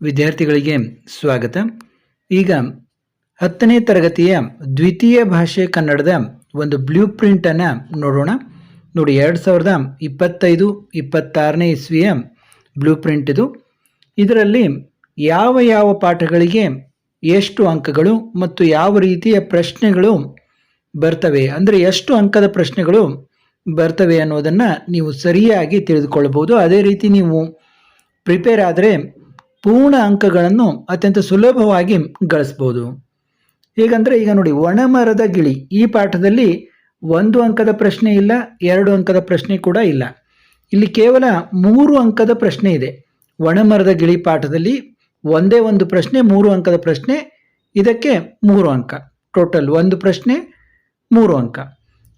ವಿದ್ಯಾರ್ಥಿಗಳಿಗೆ ಸ್ವಾಗತ. ಈಗ ಹತ್ತನೇ ತರಗತಿಯ ದ್ವಿತೀಯ ಭಾಷೆ ಕನ್ನಡದ ಒಂದು ಬ್ಲೂ ಪ್ರಿಂಟನ್ನು ನೋಡೋಣ. ನೋಡಿ, ಎರಡು ಸಾವಿರದ ಇಪ್ಪತ್ತೈದು, ಇಪ್ಪತ್ತಾರನೇ ಇಸ್ವಿಯ ಬ್ಲೂ ಪ್ರಿಂಟ್ ಇದು. ಇದರಲ್ಲಿ ಯಾವ ಯಾವ ಪಾಠಗಳಿಗೆ ಎಷ್ಟು ಅಂಕಗಳು ಮತ್ತು ಯಾವ ರೀತಿಯ ಪ್ರಶ್ನೆಗಳು ಬರ್ತವೆ, ಅಂದರೆ ಎಷ್ಟು ಅಂಕದ ಪ್ರಶ್ನೆಗಳು ಬರ್ತವೆ ಅನ್ನೋದನ್ನು ನೀವು ಸರಿಯಾಗಿ ತಿಳಿದುಕೊಳ್ಳಬಹುದು ಅದೇ ರೀತಿ ನೀವು ಪ್ರಿಪೇರ್ ಆದರೆ ಪೂರ್ಣ ಅಂಕಗಳನ್ನು ಅತ್ಯಂತ ಸುಲಭವಾಗಿ ಗಳಿಸ್ಬೋದು. ಹೇಗಂದರೆ ಈಗ ನೋಡಿ, ಒಣಮರದ ಗಿಳಿ. ಈ ಪಾಠದಲ್ಲಿ ಒಂದು ಅಂಕದ ಪ್ರಶ್ನೆ ಇಲ್ಲ, ಎರಡು ಅಂಕದ ಪ್ರಶ್ನೆ ಕೂಡ ಇಲ್ಲ. ಇಲ್ಲಿ ಕೇವಲ ಮೂರು ಅಂಕದ ಪ್ರಶ್ನೆ ಇದೆ. ಒಣಮರದ ಗಿಳಿ ಪಾಠದಲ್ಲಿ ಒಂದೇ ಒಂದು ಪ್ರಶ್ನೆ, ಮೂರು ಅಂಕದ ಪ್ರಶ್ನೆ, ಇದಕ್ಕೆ ಮೂರು ಅಂಕ. ಟೋಟಲ್ ಒಂದು ಪ್ರಶ್ನೆ, ಮೂರು ಅಂಕ.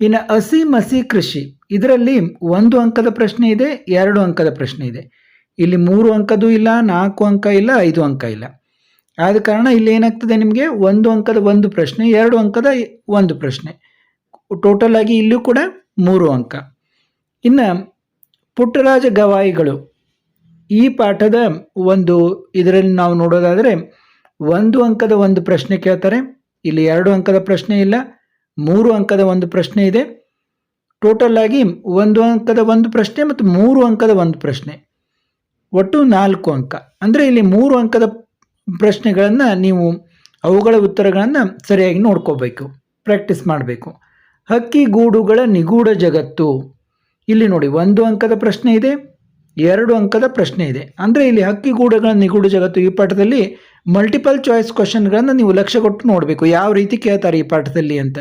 ಇನ್ನು ಹಸಿ ಮಸಿ ಕೃಷಿ, ಇದರಲ್ಲಿ ಒಂದು ಅಂಕದ ಪ್ರಶ್ನೆ ಇದೆ, ಎರಡು ಅಂಕದ ಪ್ರಶ್ನೆ ಇದೆ. ಇಲ್ಲಿ ಮೂರು ಅಂಕದ್ದು ಇಲ್ಲ, ನಾಲ್ಕು ಅಂಕ ಇಲ್ಲ, ಐದು ಅಂಕ ಇಲ್ಲ. ಆದ ಕಾರಣ ಇಲ್ಲಿ ಏನಾಗ್ತದೆ ನಿಮಗೆ? ಒಂದು ಅಂಕದ ಒಂದು ಪ್ರಶ್ನೆ, ಎರಡು ಅಂಕದ ಒಂದು ಪ್ರಶ್ನೆ. ಟೋಟಲ್ ಆಗಿ ಇಲ್ಲೂ ಕೂಡ ಮೂರು ಅಂಕ. ಇನ್ನು ಪುಟ್ಟರಾಜ ಗವಾಯಿಗಳು ಈ ಪಾಠದ ಒಂದು ಇದರಲ್ಲಿ ನಾವು ನೋಡೋದಾದರೆ ಒಂದು ಅಂಕದ ಒಂದು ಪ್ರಶ್ನೆ ಕೇಳ್ತಾರೆ. ಇಲ್ಲಿ ಎರಡು ಅಂಕದ ಪ್ರಶ್ನೆ ಇಲ್ಲ, ಮೂರು ಅಂಕದ ಒಂದು ಪ್ರಶ್ನೆ ಇದೆ. ಟೋಟಲ್ ಆಗಿ ಒಂದು ಅಂಕದ ಒಂದು ಪ್ರಶ್ನೆ ಮತ್ತು ಮೂರು ಅಂಕದ ಒಂದು ಪ್ರಶ್ನೆ. ಒಟ್ಟು ನಾಲ್ಕು ಅಂಕ. ಅಂದರೆ ಇಲ್ಲಿ ಮೂರು ಅಂಕದ ಪ್ರಶ್ನೆಗಳನ್ನು ನೀವು ಅವುಗಳ ಉತ್ತರಗಳನ್ನು ಸರಿಯಾಗಿ ನೋಡ್ಕೋಬೇಕು ಪ್ರಾಕ್ಟೀಸ್ ಮಾಡಬೇಕು. ಹಕ್ಕಿ ಗೂಡುಗಳ ನಿಗೂಢ ಜಗತ್ತು. ಇಲ್ಲಿ ನೋಡಿ, ಒಂದು ಅಂಕದ ಪ್ರಶ್ನೆ ಇದೆ, ಎರಡು ಅಂಕದ ಪ್ರಶ್ನೆ ಇದೆ. ಅಂದರೆ ಇಲ್ಲಿ ಹಕ್ಕಿ ಗೂಡುಗಳ ನಿಗೂಢ ಜಗತ್ತು ಈ ಪಾಠದಲ್ಲಿ ಮಲ್ಟಿಪಲ್ ಚಾಯ್ಸ್ ಕ್ವಶನ್ಗಳನ್ನು ನೀವು ಲಕ್ಷ್ಯ ಕೊಟ್ಟು ನೋಡಬೇಕು, ಯಾವ ರೀತಿ ಕೇಳ್ತಾರೆ ಈ ಪಾಠದಲ್ಲಿ ಅಂತ.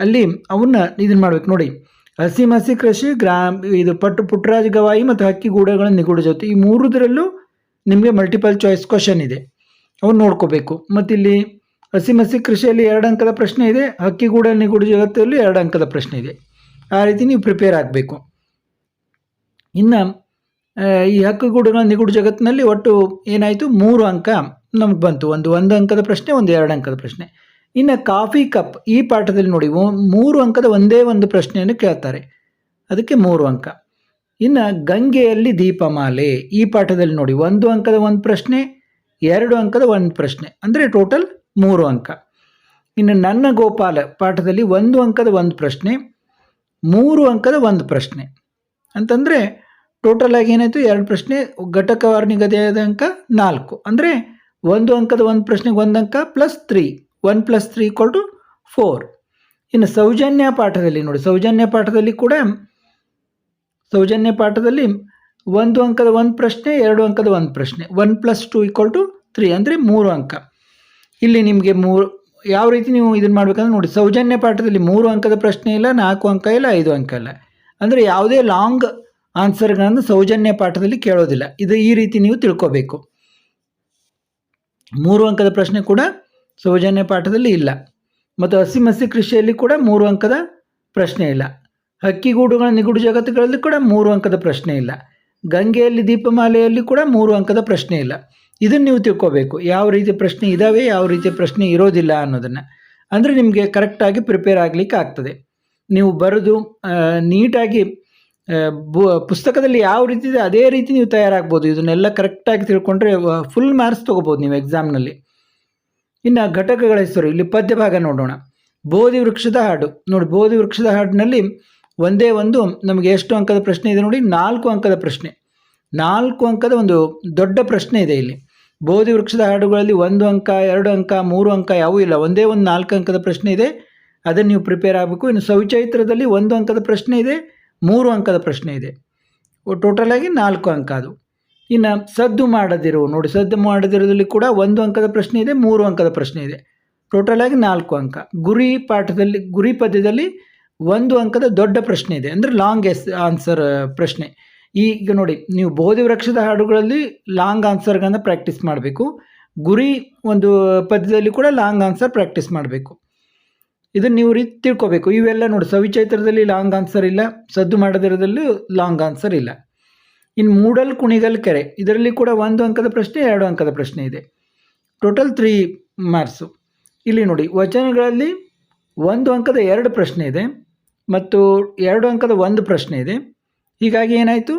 ಅಲ್ಲಿ ಅವನ್ನ ಇದನ್ನು ಮಾಡಬೇಕು. ನೋಡಿ ಹಸಿ ಮಸಿ ಕೃಷಿ, ಗ್ರಾಮ್ ಇದು ಪಟ್ಟು ಪುಟ್ಟರಾಜ ಗವಾಯಿ ಮತ್ತು ಹಕ್ಕಿ ಗೂಡಗಳ ನಿಗೂಢ ಜೊತೆ ಈ ಮೂರುದರಲ್ಲೂ ನಿಮಗೆ ಮಲ್ಟಿಪಲ್ ಚಾಯ್ಸ್ ಕ್ವಶನ್ ಇದೆ. ಅವನ್ನ ನೋಡ್ಕೋಬೇಕು. ಮತ್ತು ಇಲ್ಲಿ ಹಸಿ ಮಸಿ ಕೃಷಿಯಲ್ಲಿ ಎರಡು ಅಂಕದ ಪ್ರಶ್ನೆ ಇದೆ, ಹಕ್ಕಿ ಗೂಡ ನಿಗೂಢ ಜಗತ್ತಲ್ಲಿ ಎರಡು ಅಂಕದ ಪ್ರಶ್ನೆ ಇದೆ. ಆ ರೀತಿ ನೀವು ಪ್ರಿಪೇರ್ ಆಗಬೇಕು. ಇನ್ನು ಈ ಹಕ್ಕುಗೂಡುಗಳ ನಿಗೂಢ ಜಗತ್ತಿನಲ್ಲಿ ಒಟ್ಟು ಏನಾಯಿತು? ಮೂರು ಅಂಕ ನಮ್ಗೆ ಬಂತು. ಒಂದು ಒಂದು ಅಂಕದ ಪ್ರಶ್ನೆ, ಒಂದು ಎರಡು ಅಂಕದ ಪ್ರಶ್ನೆ. ಇನ್ನು ಕಾಫಿ ಕಪ್ ಈ ಪಾಠದಲ್ಲಿ ನೋಡಿ ಮೂರು ಅಂಕದ ಒಂದೇ ಒಂದು ಪ್ರಶ್ನೆಯನ್ನು ಕೇಳ್ತಾರೆ. ಅದಕ್ಕೆ ಮೂರು ಅಂಕ. ಇನ್ನು ಗಂಗೆಯಲ್ಲಿ ದೀಪಮಾಲೆ ಈ ಪಾಠದಲ್ಲಿ ನೋಡಿ, ಒಂದು ಅಂಕದ ಒಂದು ಪ್ರಶ್ನೆ, ಎರಡು ಅಂಕದ ಒಂದು ಪ್ರಶ್ನೆ, ಅಂದರೆ ಟೋಟಲ್ ಮೂರು ಅಂಕ. ಇನ್ನು ನನ್ನ ಗೋಪಾಲ ಪಾಠದಲ್ಲಿ ಒಂದು ಅಂಕದ ಒಂದು ಪ್ರಶ್ನೆ, ಮೂರು ಅಂಕದ ಒಂದು ಪ್ರಶ್ನೆ. ಅಂತಂದರೆ ಟೋಟಲ್ ಆಗಿ ಏನಾಯಿತು? ಎರಡು ಪ್ರಶ್ನೆ ಘಟಕವಾರ ನಿಗದಿಯಾದ ಅಂಕ ನಾಲ್ಕು. ಅಂದರೆ ಒಂದು ಅಂಕದ ಒಂದು ಪ್ರಶ್ನೆಗೆ ಒಂದು ಅಂಕ plus three one plus three equal to four. ಇನ್ನು ಸೌಜನ್ಯ ಪಾಠದಲ್ಲಿ ನೋಡಿ, ಸೌಜನ್ಯ ಪಾಠದಲ್ಲಿ ಕೂಡ ಸೌಜನ್ಯ ಪಾಠದಲ್ಲಿ ಒಂದು ಅಂಕದ ಒಂದು ಪ್ರಶ್ನೆ, ಎರಡು ಅಂಕದ ಒಂದು ಪ್ರಶ್ನೆ, one plus two equal to three ಅಂದರೆ ಮೂರು ಅಂಕ. ಇಲ್ಲಿ ನಿಮಗೆ ಮೂರು, ಯಾವ ರೀತಿ ನೀವು ಇದನ್ನು ಮಾಡಬೇಕಂದ್ರೆ ನೋಡಿ, ಸೌಜನ್ಯ ಪಾಠದಲ್ಲಿ ಮೂರು ಅಂಕದ ಪ್ರಶ್ನೆ ಇಲ್ಲ, ನಾಲ್ಕು ಅಂಕ ಇಲ್ಲ, ಐದು ಅಂಕ ಇಲ್ಲ. ಅಂದರೆ ಯಾವುದೇ ಲಾಂಗ್ ಆನ್ಸರ್ಗಳನ್ನು ಸೌಜನ್ಯ ಪಾಠದಲ್ಲಿ ಕೇಳೋದಿಲ್ಲ. ಇದು ಈ ರೀತಿ ನೀವು ತಿಳ್ಕೋಬೇಕು. ಮೂರು ಅಂಕದ ಪ್ರಶ್ನೆ ಕೂಡ ಸೌಜನ್ಯ ಪಾಠದಲ್ಲಿ ಇಲ್ಲ. ಮತ್ತು ಹಸಿ ಮಸಿ ಕೃಷಿಯಲ್ಲಿ ಕೂಡ ಮೂರು ಅಂಕದ ಪ್ರಶ್ನೆ ಇಲ್ಲ. ಹಕ್ಕಿಗೂಡುಗಳ ನಿಗೂಢ ಜಗತ್ತುಗಳಲ್ಲಿ ಕೂಡ ಮೂರು ಅಂಕದ ಪ್ರಶ್ನೆ ಇಲ್ಲ. ಗಂಗೆಯಲ್ಲಿ ದೀಪಮಾಲೆಯಲ್ಲಿ ಕೂಡ ಮೂರು ಅಂಕದ ಪ್ರಶ್ನೆ ಇಲ್ಲ. ಇದನ್ನು ನೀವು ತಿಳ್ಕೋಬೇಕು. ಯಾವ ರೀತಿ ಪ್ರಶ್ನೆ ಇದ್ದಾವೆ ಯಾವ ರೀತಿ ಪ್ರಶ್ನೆ ಇರೋದಿಲ್ಲ ಅನ್ನೋದನ್ನು. ಅಂದರೆ ನಿಮಗೆ ಕರೆಕ್ಟಾಗಿ ಪ್ರಿಪೇರ್ ಆಗಲಿಕ್ಕೆ ಆಗ್ತದೆ. ನೀವು ಬರೆದು ನೀಟಾಗಿ ಬು, ಪುಸ್ತಕದಲ್ಲಿ ಯಾವ ರೀತಿ ಇದೆ, ಅದೇ ರೀತಿ ನೀವು ತಯಾರಾಗ್ಬೋದು. ಇದನ್ನೆಲ್ಲ ಕರೆಕ್ಟಾಗಿ ತಿಳ್ಕೊಂಡ್ರೆ ಫುಲ್ ಮಾರ್ಕ್ಸ್ ತೊಗೋಬೋದು ನೀವು ಎಕ್ಸಾಮ್ನಲ್ಲಿ ಇನ್ನು ಘಟಕಗಳ ಹೆಸರು, ಇಲ್ಲಿ ಪದ್ಯ ಭಾಗ ನೋಡೋಣ. ಬೋಧಿ ವೃಕ್ಷದ ಹಾಡು. ನೋಡಿ, ಬೋಧಿ ವೃಕ್ಷದ ಹಾಡಿನಲ್ಲಿ ಒಂದೇ ಒಂದು ನಮಗೆ ಎಷ್ಟು ಅಂಕದ ಪ್ರಶ್ನೆ ಇದೆ ನೋಡಿ, ನಾಲ್ಕು ಅಂಕದ ಪ್ರಶ್ನೆ. ನಾಲ್ಕು ಅಂಕದ ಒಂದು ದೊಡ್ಡ ಪ್ರಶ್ನೆ ಇದೆ ಇಲ್ಲಿ. ಬೋಧಿ ವೃಕ್ಷದ ಹಾಡುಗಳಲ್ಲಿ ಒಂದು ಅಂಕ, ಎರಡು ಅಂಕ, ಮೂರು ಅಂಕ ಯಾವೂ ಇಲ್ಲ. ಒಂದೇ ಒಂದು ನಾಲ್ಕು ಅಂಕದ ಪ್ರಶ್ನೆ ಇದೆ. ಅದನ್ನು ನೀವು ಪ್ರಿಪೇರ್ ಆಗಬೇಕು. ಇನ್ನು ಸೌಚೈತ್ರದಲ್ಲಿ ಒಂದು ಅಂಕದ ಪ್ರಶ್ನೆ ಇದೆ, ಮೂರು ಅಂಕದ ಪ್ರಶ್ನೆ ಇದೆ. ಟೋಟಲ್ ಆಗಿ ನಾಲ್ಕು ಅಂಕ ಅದು. ಇನ್ನು ಸದ್ದು ಮಾಡದಿರು ನೋಡಿ, ಸದ್ದು ಮಾಡದಿರೋದ್ರಲ್ಲಿ ಕೂಡ ಒಂದು ಅಂಕದ ಪ್ರಶ್ನೆ ಇದೆ, ಮೂರು ಅಂಕದ ಪ್ರಶ್ನೆ ಇದೆ. ಟೋಟಲ್ ಆಗಿ ನಾಲ್ಕು ಅಂಕ. ಗುರಿ ಪಾಠದಲ್ಲಿ, ಗುರಿ ಪದ್ಯದಲ್ಲಿ ಒಂದು ಅಂಕದ ದೊಡ್ಡ ಪ್ರಶ್ನೆ ಇದೆ. ಅಂದರೆ ಲಾಂಗ್ ಎಸ್ ಆನ್ಸರ್ ಪ್ರಶ್ನೆ ಈಗ ನೋಡಿ, ನೀವು ಬೋಧಿ ವೃಕ್ಷದ ಹಾಡುಗಳಲ್ಲಿ ಲಾಂಗ್ ಆನ್ಸರ್ಗಳನ್ನು ಪ್ರಾಕ್ಟೀಸ್ ಮಾಡಬೇಕು. ಗುರಿ ಒಂದು ಪದ್ಯದಲ್ಲಿ ಕೂಡ ಲಾಂಗ್ ಆನ್ಸರ್ ಪ್ರಾಕ್ಟೀಸ್ ಮಾಡಬೇಕು. ಇದನ್ನು ನೀವು ರೀತಿ ತಿಳ್ಕೊಬೇಕು. ಇವೆಲ್ಲ ನೋಡಿ, ಸವಿಚೈತ್ರದಲ್ಲಿ ಲಾಂಗ್ ಆನ್ಸರ್ ಇಲ್ಲ, ಸದ್ದು ಮಾಡದಿರೋದ್ರಲ್ಲಿ ಲಾಂಗ್ ಆನ್ಸರ್ ಇಲ್ಲ. ಇನ್ನು ಮೂಡಲ್ ಕುಣಿಗಲ್ ಕೆರೆ. ಇದರಲ್ಲಿ ಕೂಡ ಒಂದು ಅಂಕದ ಪ್ರಶ್ನೆ, ಎರಡು ಅಂಕದ ಪ್ರಶ್ನೆ ಇದೆ. ಟೋಟಲ್ ತ್ರೀ ಮಾರ್ಕ್ಸು ಇಲ್ಲಿ ನೋಡಿ, ವಚನಗಳಲ್ಲಿ ಒಂದು ಅಂಕದ ಎರಡು ಪ್ರಶ್ನೆ ಇದೆ ಮತ್ತು ಎರಡು ಅಂಕದ ಒಂದು ಪ್ರಶ್ನೆ ಇದೆ. ಹೀಗಾಗಿ ಏನಾಯಿತು?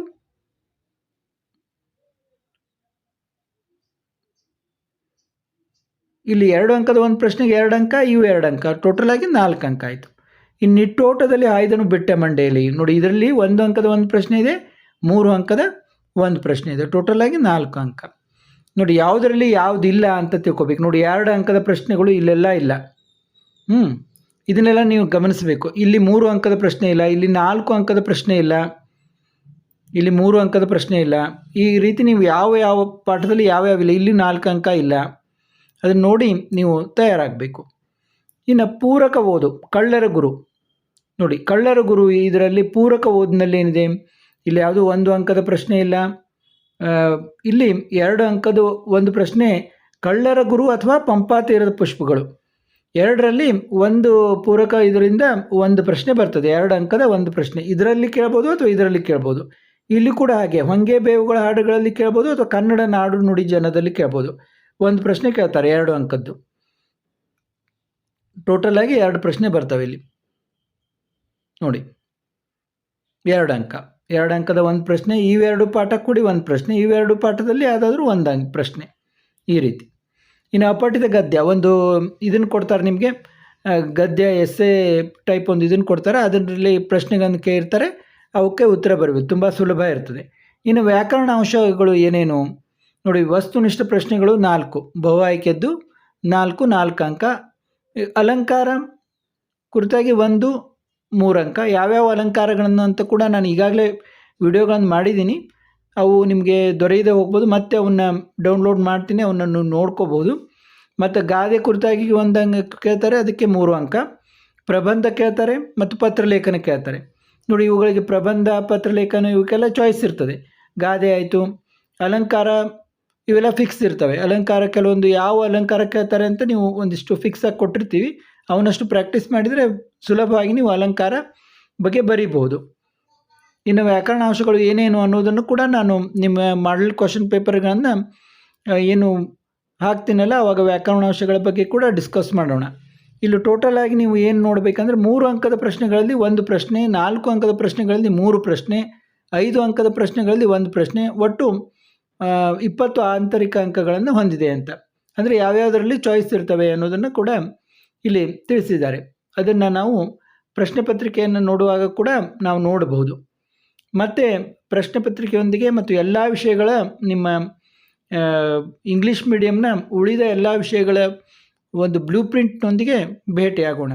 ಇಲ್ಲಿ ಎರಡು ಅಂಕದ ಒಂದು ಪ್ರಶ್ನೆಗೆ ಎರಡು ಅಂಕ, ಇವು ಎರಡು ಅಂಕ. ಟೋಟಲ್ ಆಗಿ ನಾಲ್ಕು ಅಂಕ ಆಯಿತು. ಇನ್ನು ನಿಟ್ಟೋಟದಲ್ಲಿ ಆಯ್ದನು ಬಿಟ್ಟೆ ಮಂಡೆಯಲ್ಲಿ ನೋಡಿ, ಇದರಲ್ಲಿ ಒಂದು ಅಂಕದ ಒಂದು ಪ್ರಶ್ನೆ ಇದೆ ಮೂರು ಅಂಕದ ಒಂದು ಪ್ರಶ್ನೆ ಇದೆ. ಟೋಟಲ್ ಆಗಿ ನಾಲ್ಕು ಅಂಕ. ನೋಡಿ, ಯಾವುದರಲ್ಲಿ ಯಾವುದಿಲ್ಲ ಅಂತ ತಿಳ್ಕೊಬೇಕು. ನೋಡಿ, ಎರಡು ಅಂಕದ ಪ್ರಶ್ನೆಗಳು ಇಲ್ಲೆಲ್ಲ ಇಲ್ಲ. ಹ್ಞೂ ಇದನ್ನೆಲ್ಲ ನೀವು ಗಮನಿಸಬೇಕು. ಇಲ್ಲಿ ಮೂರು ಅಂಕದ ಪ್ರಶ್ನೆ ಇಲ್ಲ, ಇಲ್ಲಿ ನಾಲ್ಕು ಅಂಕದ ಪ್ರಶ್ನೆ ಇಲ್ಲ, ಇಲ್ಲಿ ಮೂರು ಅಂಕದ ಪ್ರಶ್ನೆ ಇಲ್ಲ. ಈ ರೀತಿ ನೀವು ಯಾವ ಯಾವ ಪಾಠದಲ್ಲಿ ಯಾವ್ಯಾವ ಇಲ್ಲ, ಇಲ್ಲಿ ನಾಲ್ಕು ಅಂಕ ಇಲ್ಲ. ಅದನ್ನು ನೋಡಿ ನೀವು ತಯಾರಾಗಬೇಕು. ಇನ್ನು ಪೂರಕ ಓದು, ಕಳ್ಳರ ಗುರು. ನೋಡಿ, ಕಳ್ಳರ ಗುರು ಇದರಲ್ಲಿ ಪೂರಕ ಓದಿನಲ್ಲಿ ಏನಿದೆ? ಇಲ್ಲಿ ಯಾವುದು ಒಂದು ಅಂಕದ ಪ್ರಶ್ನೆ ಇಲ್ಲ. ಇಲ್ಲಿ ಎರಡು ಅಂಕದ ಒಂದು ಪ್ರಶ್ನೆ ಕಳ್ಳರ ಗುರು ಅಥವಾ ಪಂಪಾತೀರದ ಪುಷ್ಪಗಳು. ಎರಡರಲ್ಲಿ ಒಂದು ಪೂರಕ ಇದರಿಂದ ಒಂದು ಪ್ರಶ್ನೆ ಬರ್ತದೆ. ಎರಡು ಅಂಕದ ಒಂದು ಪ್ರಶ್ನೆ. ಇದರಲ್ಲಿ ಕೇಳ್ಬೋದು ಅಥವಾ ಇದರಲ್ಲಿ ಕೇಳ್ಬೋದು? ಇಲ್ಲಿ ಕೂಡ ಹಾಗೆ. ಹೊಂಗೆ ಬೇವುಗಳ ಹಾಡುಗಳಲ್ಲಿ ಕೇಳ್ಬೋದು ಅಥವಾ ಕನ್ನಡ ನಾಡು ನುಡಿ ಜನದಲ್ಲಿ ಕೇಳ್ಬೋದು? ಒಂದು ಪ್ರಶ್ನೆ ಕೇಳ್ತಾರೆ ಎರಡು ಅಂಕದ್ದು. ಟೋಟಲ್ ಆಗಿ ಎರಡು ಪ್ರಶ್ನೆ ಬರ್ತವೆ ಇಲ್ಲಿ. ನೋಡಿ. ಎರಡು ಅಂಕ. ಎರಡು ಅಂಕದ ಒಂದು ಪ್ರಶ್ನೆ ಇವೆರಡು ಪಾಠ ಕೂಡಿ ಒಂದು ಪ್ರಶ್ನೆ ಇವೆರಡು ಪಾಠದಲ್ಲಿ ಯಾವುದಾದ್ರೂ ಒಂದು ಅಂಕ ಪ್ರಶ್ನೆ ಈ ರೀತಿ. ಇನ್ನು ಅಪಠಿತ ಗದ್ಯ, ಒಂದು ಇದನ್ನು ಕೊಡ್ತಾರೆ ನಿಮಗೆ. ಗದ್ಯ ಎಸ್ಸೆ ಟೈಪ್ ಒಂದು ಇದನ್ನು ಕೊಡ್ತಾರೆ. ಅದರಲ್ಲಿ ಪ್ರಶ್ನೆಗಳನ್ನು ಕೇಳಿರ್ತಾರೆ ಅವಕ್ಕೆ ಉತ್ತರ ಬರಬೇಕು. ತುಂಬ ಸುಲಭ ಇರ್ತದೆ. ಇನ್ನು ವ್ಯಾಕರಣ ಅಂಶಗಳು ಏನೇನು? ನೋಡಿ, ವಸ್ತುನಿಷ್ಠ ಪ್ರಶ್ನೆಗಳು ನಾಲ್ಕು. ಬಹು ಆಯ್ಕೆದ್ದು ನಾಲ್ಕು ನಾಲ್ಕು ಅಂಕ. ಅಲಂಕಾರ ಕುರಿತಾಗಿ ಒಂದು ಮೂರು ಅಂಕ ಯಾವ್ಯಾವ ಅಲಂಕಾರಗಳನ್ನು ಅಂತ ಕೂಡ ನಾನು ಈಗಾಗಲೇ ವಿಡಿಯೋಗಳನ್ನು ಮಾಡಿದ್ದೀನಿ. ಅವು ನಿಮಗೆ ದೊರೆಯದೆ ಹೋಗ್ಬೋದು. ಮತ್ತೆ ಅವನ್ನ ಡೌನ್ಲೋಡ್ ಮಾಡ್ತೀನಿ, ಅವನನ್ನು ನೋಡ್ಕೋಬೋದು. ಮತ್ತು ಗಾದೆ ಕುರಿತಾಗಿ ಒಂದು ಕೇಳ್ತಾರೆ, ಅದಕ್ಕೆ ಮೂರು ಅಂಕ. ಪ್ರಬಂಧ ಕೇಳ್ತಾರೆ ಮತ್ತು ಪತ್ರಲೇಖನ ಕೇಳ್ತಾರೆ. ನೋಡಿ, ಇವುಗಳಿಗೆ ಪ್ರಬಂಧ, ಪತ್ರಲೇಖನ ಇವಕ್ಕೆಲ್ಲ ಚಾಯ್ಸ್ ಇರ್ತದೆ. ಗಾದೆ ಆಯಿತು, ಅಲಂಕಾರ ಇವೆಲ್ಲ ಫಿಕ್ಸ್ ಇರ್ತವೆ. ಅಲಂಕಾರ ಕೆಲವೊಂದು ಯಾವ ಅಲಂಕಾರ ಕೇಳ್ತಾರೆ ಅಂತ ನೀವು ಒಂದಿಷ್ಟು ಫಿಕ್ಸಾಗಿ ಕೊಟ್ಟಿರ್ತೀವಿ. ಅವನಷ್ಟು ಪ್ರಾಕ್ಟೀಸ್ ಮಾಡಿದರೆ ಸುಲಭವಾಗಿ ನೀವು ಅಲಂಕಾರ ಬಗ್ಗೆ ಬರೀಬಹುದು. ಇನ್ನು ವ್ಯಾಕರಣಾಂಶಗಳು ಏನೇನು ಅನ್ನೋದನ್ನು ಕೂಡ ನಾನು ನಿಮ್ಮ ಮಾಡಲ್ ಕ್ವಶನ್ ಪೇಪರ್ಗಳನ್ನು ಏನು ಹಾಕ್ತೀನಲ್ಲ, ಅವಾಗ ವ್ಯಾಕರಣಾಂಶಗಳ ಬಗ್ಗೆ ಕೂಡ ಡಿಸ್ಕಸ್ ಮಾಡೋಣ. ಇಲ್ಲಿ ಟೋಟಲ್ ಆಗಿ ನೀವು ಏನು ನೋಡಬೇಕಂದ್ರೆ ಮೂರು ಅಂಕದ ಪ್ರಶ್ನೆಗಳಲ್ಲಿ ಒಂದು ಪ್ರಶ್ನೆ, ನಾಲ್ಕು ಅಂಕದ ಪ್ರಶ್ನೆಗಳಲ್ಲಿ ಮೂರು ಪ್ರಶ್ನೆ, ಐದು ಅಂಕದ ಪ್ರಶ್ನೆಗಳಲ್ಲಿ ಒಂದು ಪ್ರಶ್ನೆ, ಒಟ್ಟು ಇಪ್ಪತ್ತು ಆಂತರಿಕ ಅಂಕಗಳನ್ನು ಹೊಂದಿದೆ ಅಂತ. ಅಂದರೆ ಯಾವ್ಯಾವುದರಲ್ಲಿ ಚಾಯ್ಸ್ ಇರ್ತವೆ ಅನ್ನೋದನ್ನು ಕೂಡ ಇಲ್ಲಿ ತಿಳಿಸಿದ್ದಾರೆ. ಅದನ್ನು ನಾವು ಪ್ರಶ್ನೆ ಪತ್ರಿಕೆಯನ್ನು ನೋಡುವಾಗ ಕೂಡ ನಾವು ನೋಡಬಹುದು. ಮತ್ತು ಪ್ರಶ್ನೆ ಪತ್ರಿಕೆಯೊಂದಿಗೆ ಮತ್ತು ಎಲ್ಲ ವಿಷಯಗಳ ನಿಮ್ಮ ಇಂಗ್ಲೀಷ್ ಮೀಡಿಯಮ್ನ ಉಳಿದ ಎಲ್ಲ ವಿಷಯಗಳ ಒಂದು ಬ್ಲೂ ಪ್ರಿಂಟ್ನೊಂದಿಗೆ ಭೇಟಿಯಾಗೋಣ.